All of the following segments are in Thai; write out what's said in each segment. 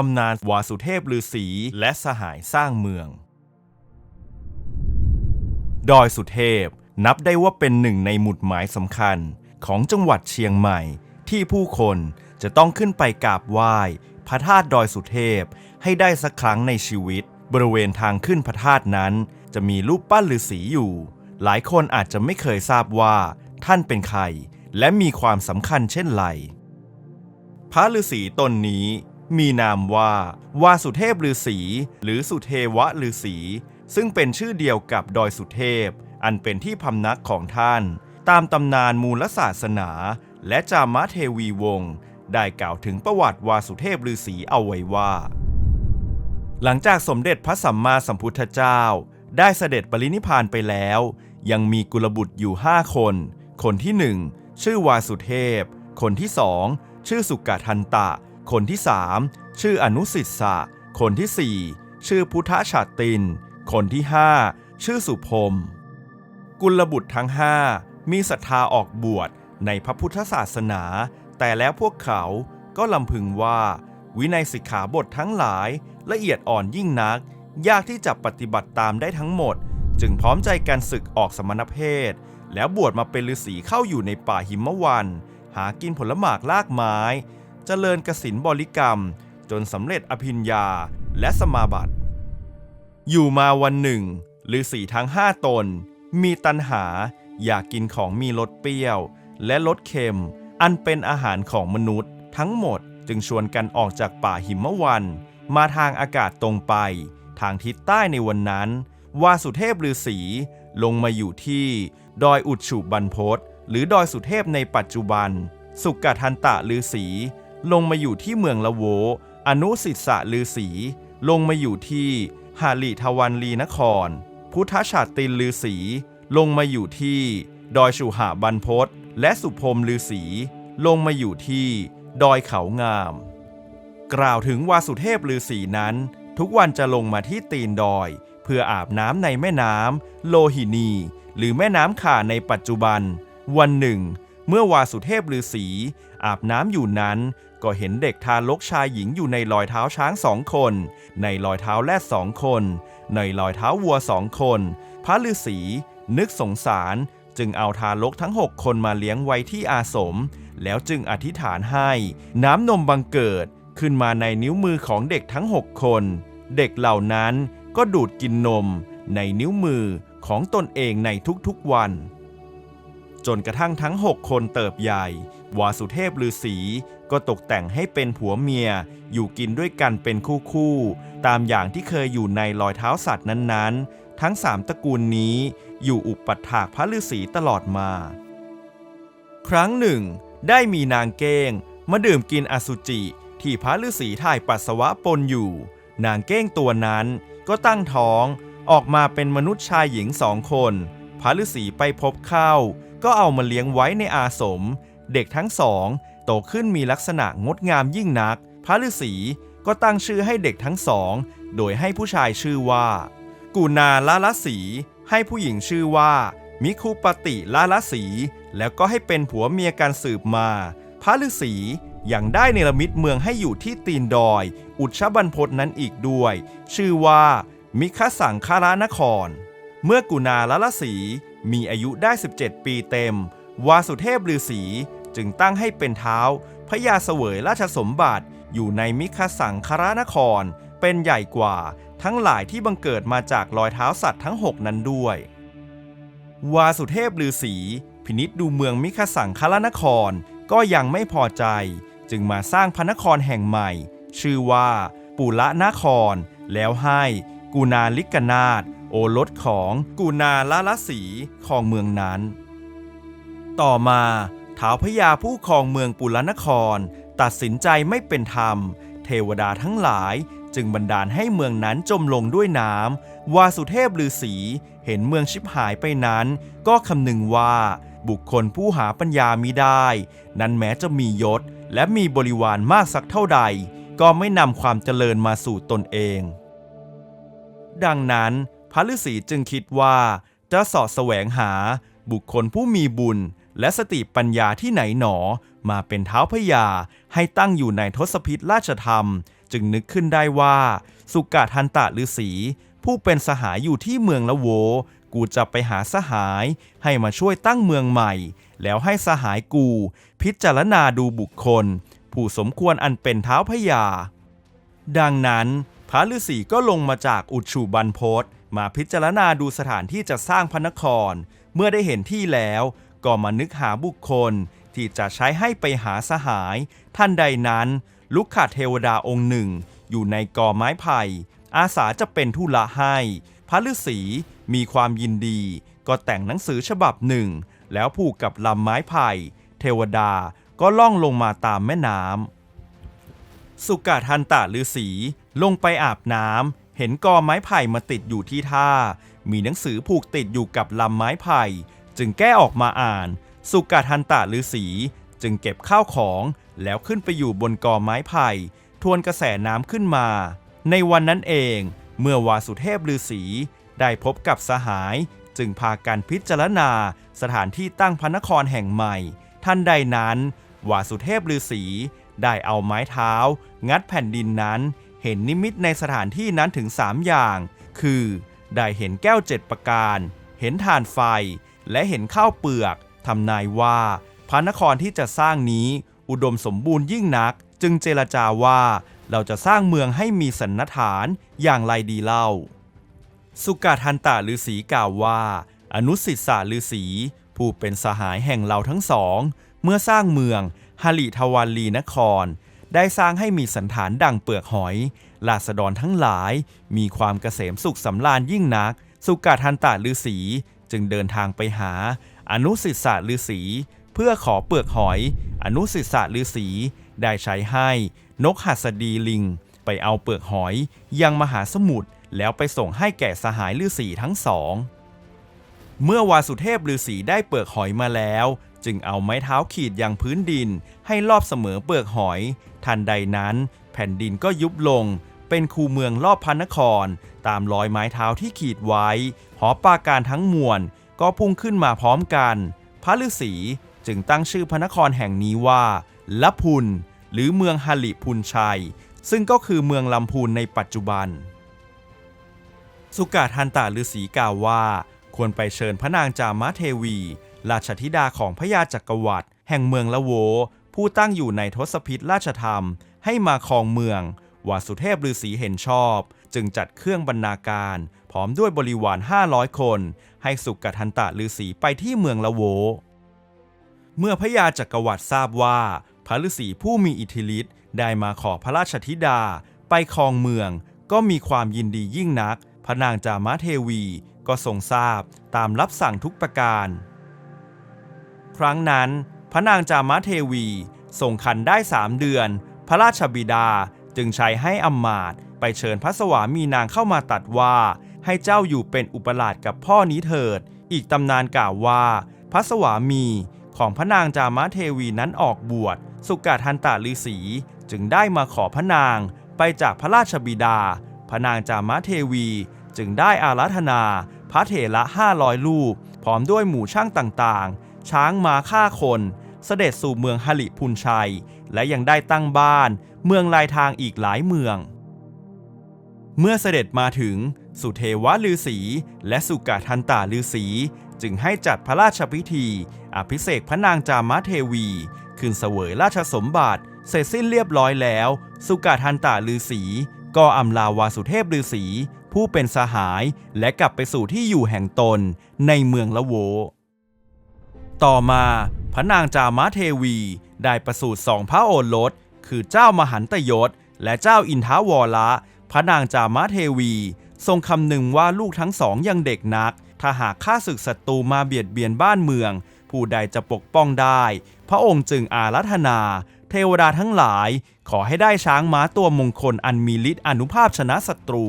ตำนานวาสุเทพฤาษีและสหายสร้างเมือง ดอยสุเทพนับได้ว่าเป็นหนึ่งในหมุดหมายสำคัญของจังหวัดเชียงใหม่ ที่ผู้คนจะต้องขึ้นไปกราบไหว้พระธาตุดอยสุเทพให้ได้สักครั้งในชีวิต บริเวณทางขึ้นพระธาตุนั้น จะมีรูปปั้นฤาษีอยู่ หลายคนอาจจะไม่เคยทราบว่า ท่านเป็นใคร และมีความสำคัญเช่นไรพระฤาษีตนนี้ มีนามว่า วาสุเทพฤาษีหรือสุเทวะฤาษีซึ่งเป็นชื่อเดียวกับดอยสุเทพ อันเป็นที่พำนักของท่าน ตามตำนานมูลศาสนา และจามะเทวีวงศ์ได้กล่าวถึงประวัติวาสุเทพฤาษีเอาไว้ว่า หลังจากสมเด็จพระสัมมาสัมพุทธเจ้า ได้เสด็จปรินิพานไปแล้ว ยังมีกุลบุตรอยู่ห้าคน คนที่หนึ่งชื่อวาสุเทพ คนที่สองชื่อสุกทันตะ คนที่สามชื่ออนุสิทธะคนที่สี่ชื่อพุทธชาติน คนที่ห้าชื่อสุพรมกุลบุตรทั้งห้ามีศรัทธาออกบวชในพระพุทธศาสนา แต่แล้วพวกเขาก็ลำพึงว่า วินัยสิกขาบททั้งหลายละเอียดอ่อนยิ่งนัก ยากที่จะปฏิบัติตามได้ทั้งหมด จึงพร้อมใจกันศึกออกสมณเพศ แล้วบวชมาเป็นฤาษีเข้าอยู่ในป่าหิมวัน หากินผลหมากลากไม้ เจริญกสินบริกรรม จนสำเร็จอภิญญาและสมาบัติ อยู่มาวันหนึ่งฤาษีทั้งห้าตน มีตัณหาอยากกินของมีรสเปรี้ยว และรสเค็ม อันเป็นอาหารของมนุษย์ ทั้งหมดจึงชวนกันออกจากป่าหิมวัน มาทางอากาศตรงไป ทางทิศใต้ในวันนั้นวาสุเทพฤาษีลงมาอยู่ที่ ดอยอุดฉุบันพศหรือดอยสุเทพในปัจจุบัน สุกทันตะฤาษี ลงมาอยู่ที่เมืองละโว อนุสิทธะฤาษีลงมาอยู่ที่หาลิทวันลีนคร พุทธชาตินฤาษีลงมาอยู่ที่ ดอยสุหาบันพศและสุพรมฤาษีลงมาอยู่ที่ ดอยเขางาม กล่าวถึงวาสุเทพฤาษีนั้น ทุกวันจะลงมาที่ตีนดอย เพื่ออาบน้ำในแม่น้ำโลหินี หรือแม่น้ำข่าในปัจจุบัน วันหนึ่ง เมื่อวาสุเทพฤาษีอาบน้ำอยู่นั้น ก็เห็นเด็กทารกชายหญิงอยู่ในรอยเท้าช้างสองคน ในรอยเท้าแรดสองคน ในรอยเท้าวัวสองคน พระฤาษีนึกสงสาร จึงเอาทารกทั้งหกคนมาเลี้ยงไว้ที่อาสม แล้วจึงอธิษฐานให้ น้ำนมบังเกิดขึ้นมาในนิ้วมือของเด็กทั้งหกคน เด็กเหล่านั้นก็ดูดกินนมในนิ้วมือของตนเองในทุกๆวันจนกระทั่งทั้งหกคนเติบใหญ่ วาสุเทพฤาษี ก็ตกแต่งให้เป็นผัวเมียอยู่กินด้วยกันเป็นคู่ๆตามอย่างที่เคยอยู่ในรอยเท้าสัตว์นั้นๆ ทั้งสามตระกูลนี้อยู่อุปถากพระฤาษีตลอดมา ครั้งหนึ่ง ได้มีนางเก้ง มาดื่มกินอสุจิ ที่พระฤาษีถ่ายปัสสาวะปนอยู่ นางเก้งตัวนั้นก็ตั้งท้องออกมาเป็นมนุษย์ชายหญิงสองคน พระฤาษีไปพบเข้า ก็เอามาเลี้ยงไว้ในอาสม เด็กทั้งสอง โตขึ้นมีลักษณะงดงามยิ่งนัก พระฤาษีก็ตั้งชื่อให้เด็กทั้งสอง โดยให้ผู้ชายชื่อว่ากุณาลาลสีให้ผู้หญิงชื่อว่า มิคุปติลาลสีแล้วก็ให้เป็นผัวเมียกันสืบมา พระฤาษียังได้เนรมิตเมืองให้อยู่ที่ตีนดอย อุชบันพศนั้นอีกด้วย ชื่อว่า มิคสังคารานคร เมื่อกุณาลลสีมีอายุได้ 17 ปีเต็ม วาสุเทพฤาษี จึงตั้งให้เป็นเท้า พระยาเสวยราชสมบัติ อยู่ในมิคสังคารานคร เป็นใหญ่กว่าทั้งหลายที่บังเกิดมาจากรอยเท้าสัตว์ทั้งหกนั้นด้วย วาสุเทพฤาษีพินิษดูเมืองมิคสังคารานครก็ยังไม่พอใจ จึงมาสร้างพระนครแห่งใหม่ ชื่อว่า ปุระนคร แล้วให้กุณาลิกนาถโอรสของกุณาลาลสีของเมืองนั้น ต่อมา ท้าวพญาผู้ครองเมืองปุระนคร ตัดสินใจไม่เป็นธรรม เทวดาทั้งหลายจึงบันดาลให้เมืองนั้นจมลงด้วยน้ำวาสุเทพฤาษีเห็นเมืองชิบหายไปนั้น ก็คำนึงว่า บุคคลผู้หาปัญญามิได้ นั้นแม้จะมียศ และมีบริวารมากสักเท่าใด ก็ไม่นำความเจริญมาสู่ตนเอง ดังนั้น พระฤาษีจึงคิดว่า จะสอดแสวงหาบุคคลผู้มีบุญ และสติปัญญาที่ไหนหนอ มาเป็นเท้าพญาให้ตั้งอยู่ในทศพิษราชธรรม จึงนึกขึ้นได้ว่า สุกาทันตะฤาษีผู้เป็นสหายอยู่ที่เมืองละโว กูจะไปหาสหาย ให้มาช่วยตั้งเมืองใหม่ แล้วให้สหายกู พิจารณาดูบุคคล ผู้สมควรอันเป็นเท้าพญาดังนั้น พระฤาษีก็ลงมาจากอุชูบันพศมาพิจารณาดูสถานที่จะสร้างพระนคร เมื่อได้เห็นที่แล้ว ก็มานึกหาบุคคลที่จะใช้ให้ไปหาสหาย ท่านใดนั้น ลุกขเทวดาองค์หนึ่ง อยู่ในกอไม้ไผ่ อาสาจะเป็นทุละให้ พระฤาษีมีความยินดี ก็แต่งหนังสือฉบับหนึ่ง แล้วผูกกับลำไม้ไผ่ เทวดาก็ล่องลงมาตามแม่น้ำสุกาทันตะฤาษีลงไปอาบน้ำเห็นกอไม้ไผ่มาติดอยู่ที่ท่า มีหนังสือผูกติดอยู่กับลำไม้ไผ่ จึงแก้ออกมาอ่าน สุกาทันตะฤาษีจึงเก็บข้าวของแล้วขึ้นไปอยู่บนกอไม้ไผ่ ทวนกระแสน้ำขึ้นมา ในวันนั้นเอง เมื่อวาสุเทพฤาษีได้พบกับสหาย จึงพากันพิจารณาสถานที่ตั้งพระนครแห่งใหม่ ท่านใดนั้น วาสุเทพฤาษีได้เอาไม้เท้า งัดแผ่นดินนั้น เห็นนิมิตในสถานที่นั้นถึง3อย่าง คือ ได้เห็นแก้วเจ็ดประการ เห็นถ่านไฟ และเห็นข้าวเปลือกทำนายว่า พระนครที่จะสร้างนี้อุดมสมบูรณ์ยิ่งนัก จึงเจรจาว่าเราจะสร้างเมืองให้มีสันนฐานอย่างไรดีเล่า สุกาทันตะฤาษีกล่าวว่า อนุสิตสาฤาษีผู้เป็นสหายแห่งเราทั้งสอง เมื่อสร้างเมืองฮาลิทวันลีนคร ได้สร้างให้มีสันฐานดังเปลือกหอยราษฎรทั้งหลาย มีความเกษมสุขสำราญยิ่งนัก สุกาทันตะฤาษี จึงเดินทางไปหาอนุสิตสาฤาษีเพื่อขอเปลือกหอย อนุสิตสาฤาษีได้ใช้ให้นกหัสดีลิง ไปเอาเปลือกหอยยังมหาสมุทรแล้วไปส่งให้แก่สหายฤาษีทั้งสอง เมื่อวาสุเทพฤาษีได้เปลือกหอยมาแล้ว จึงเอาไม้เท้าขีดยังพื้นดิน ให้รอบเสมอเปลือกหอย ทันใดนั้น แผ่นดินก็ยุบลง เป็นคูเมืองรอบพระนคร ตามรอยไม้เท้าที่ขีดไว้ หอปราการทั้งมวลก็พุ่งขึ้นมาพร้อมกัน พระฤาษีจึงตั้งชื่อพระนครแห่งนี้ว่าละพุนหรือเมืองฮาลิพุนชัย ซึ่งก็คือเมืองลำพูนในปัจจุบัน สุกาทันตะฤาษีกล่าวว่า ควรไปเชิญพระนางจามเทวี ราชธิดาของพระยาจักรวรรดิแห่งเมืองละโว ผู้ตั้งอยู่ในทศพิธราชธรรมให้มาครองเมือง วาสุเทพฤาษีเห็นชอบ จึงจัดเครื่องบรรณาการ พร้อมด้วยบริวาร 500 คน ให้สุกทันตะฤาษีไปที่เมืองละโว เมื่อพระยาจักรวรรดิทราบว่า พระฤาษีผู้มีอิทธิฤทธิ์ได้มาขอพระราชธิดา ไปครองเมือง ก็มีความยินดียิ่งนัก พระนางจามเทวีก็ทรงทราบตามรับสั่งทุกประการ ครั้งนั้น พระนางจามเทวีทรงคันได้สามเดือน พระราชบิดา จึงใช้ให้อำมาต์ไปเชิญพระสวามีนางเข้ามาตัดว่า ให้เจ้าอยู่เป็นอุปราชกับพ่อนี้เถิด อีกตำนานกล่าวว่า พระสวามีของพระนางจามเทวีนั้นออกบวช สุกาทันตะฤาษีจึงได้มาขอพระนางไปจากพระราชบิดา พระนางจามเทวีจึงได้อาราธนา พระเถระ500รูป พร้อมด้วยหมู่ช่างต่างๆ ช้างมาฆ่าคน เสด็จสู่เมืองฮลิพุนชัย และยังได้ตั้งบ้าน เมืองลายทางอีกหลายเมือง เมื่อเสด็จมาถึง สุเทวฤาษีและสุกาทันตาฤาษีจึงให้จัดพระราชพิธี อภิเษกพระนางจามเทวี ขึ้นเสวยราชสมบัติ เสร็จสิ้นเรียบร้อยแล้ว สุกาทันตาฤาษีก็อำลาวาสุเทพฤาษีผู้เป็นสหายและกลับไปสู่ที่อยู่แห่งตนในเมืองละโว ต่อมา พระนางจามาเทวี ได้ประสูติสองพระโอรส คือเจ้ามหันตยศ และเจ้าอินทาวรละพระนางจามเทวี ทรงคำหนึ่งว่าลูกทั้งสองยังเด็กนัก ถ้าหากข้าศึกศัตรูมาเบียดเบียนบ้านเมือง ผู้ใดจะปกป้องได้ พระองค์จึงอารัธนา เทวดาทั้งหลาย ขอให้ได้ช้างม้าตัวมงคลอันมีฤทธิ์อนุภาพชนะศัตรู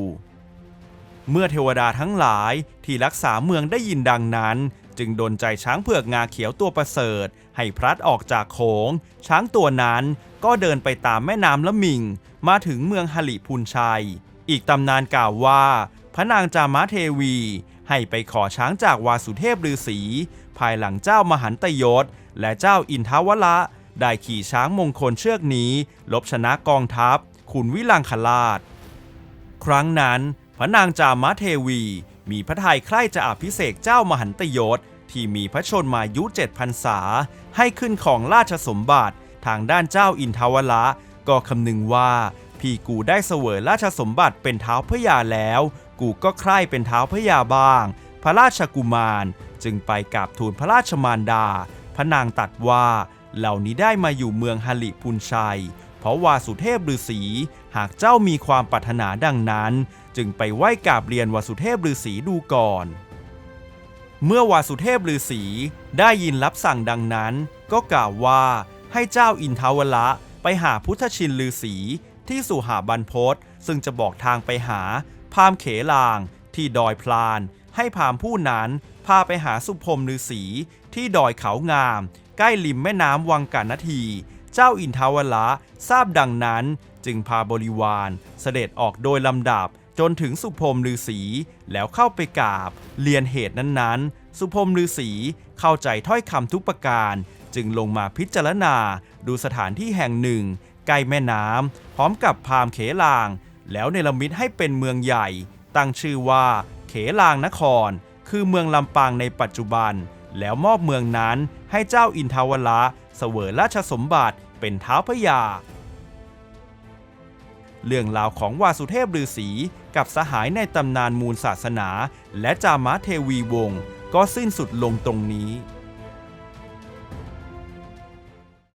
เมื่อเทวดาทั้งหลายที่รักษาเมืองได้ยินดังนั้น จึงดนใจช้างเผือกงาเขียวตัวประเสริฐ ให้พลัดออกจากโขง ช้างตัวนั้นก็เดินไปตามแม่น้ำละมิง มาถึงเมืองฮลิพุนชัย อีกตำนานกล่าวว่า พระนางจามเทวี ให้ไปขอช้างจากวาสุเทพฤาษีภายหลังเจ้ามหันตยศ และเจ้าอินทวละ ได้ขี่ช้างมงคลเชือกนี้ลบชนะกองทัพขุนวิลังคลาชครั้งนั้นพระนางจามเทวี มีพระทัยใคร่จะอภิเษกเจ้ามหันตยศ ที่มีพระชนมายุเจ็ดพรรษา ให้ขึ้นของราชสมบัติ ทางด้านเจ้าอินทวละ ก็คำนึงว่า พี่กูได้เสวยราชสมบัติเป็นเท้าพระยาแล้ว กูก็ใคร่เป็นเท้าพระยาบ้าง พระราชกุมาร จึงไปกราบทูลพระราชมารดา พระนางตัดว่าเหล่านี้ได้มาอยู่เมืองหลิพุนชัย เพราะว่าสุเทพฤาษี หากเจ้ามีความปรารถนาดังนั้น จึงไปไหว้กราบเรียนวสุเทพฤาษีดูก่อน เมื่อวาสุเทพฤาษีได้ยินรับสั่งดังนั้น ก็กล่าวว่าให้เจ้าอินทาวละไปหาพุทธชินฤาษีที่สุหาบรรพตซึ่งจะบอกทางไปหาพามเขลางที่ดอยพลาน ให้พามผู้นั้นพาไปหาสุพรมฤาษีที่ดอยเขางาม ใกล้ริมแม่น้ำวังกานาที เจ้าอินทาวละทราบดังนั้น จึงพาบริวาร เสด็จออกโดยลำดับจนถึงสุพรมฤาษีแล้วเข้าไปกราบ เรียนเหตุนั้นๆ สุพรมฤาษีเข้าใจถ้อยคำทุกประการ จึงลงมาพิจารณา ดูสถานที่แห่งหนึ่งใกล้แม่น้ำพร้อมกับพามเขลาง แล้วเนรมิตให้เป็นเมืองใหญ่ ตั้งชื่อว่า เขลางนคร คือเมืองลำปางในปัจจุบัน แล้วมอบเมืองนั้นให้เจ้าอินทาวละเสวยราชสมบัติเป็นเท้าพระยา เรื่องราวของวาสุเทพฤาษีกับสหายในตำนานมูลศาสนา และจามาเทวีวงศ์ก็สิ้นสุดลงตรงนี้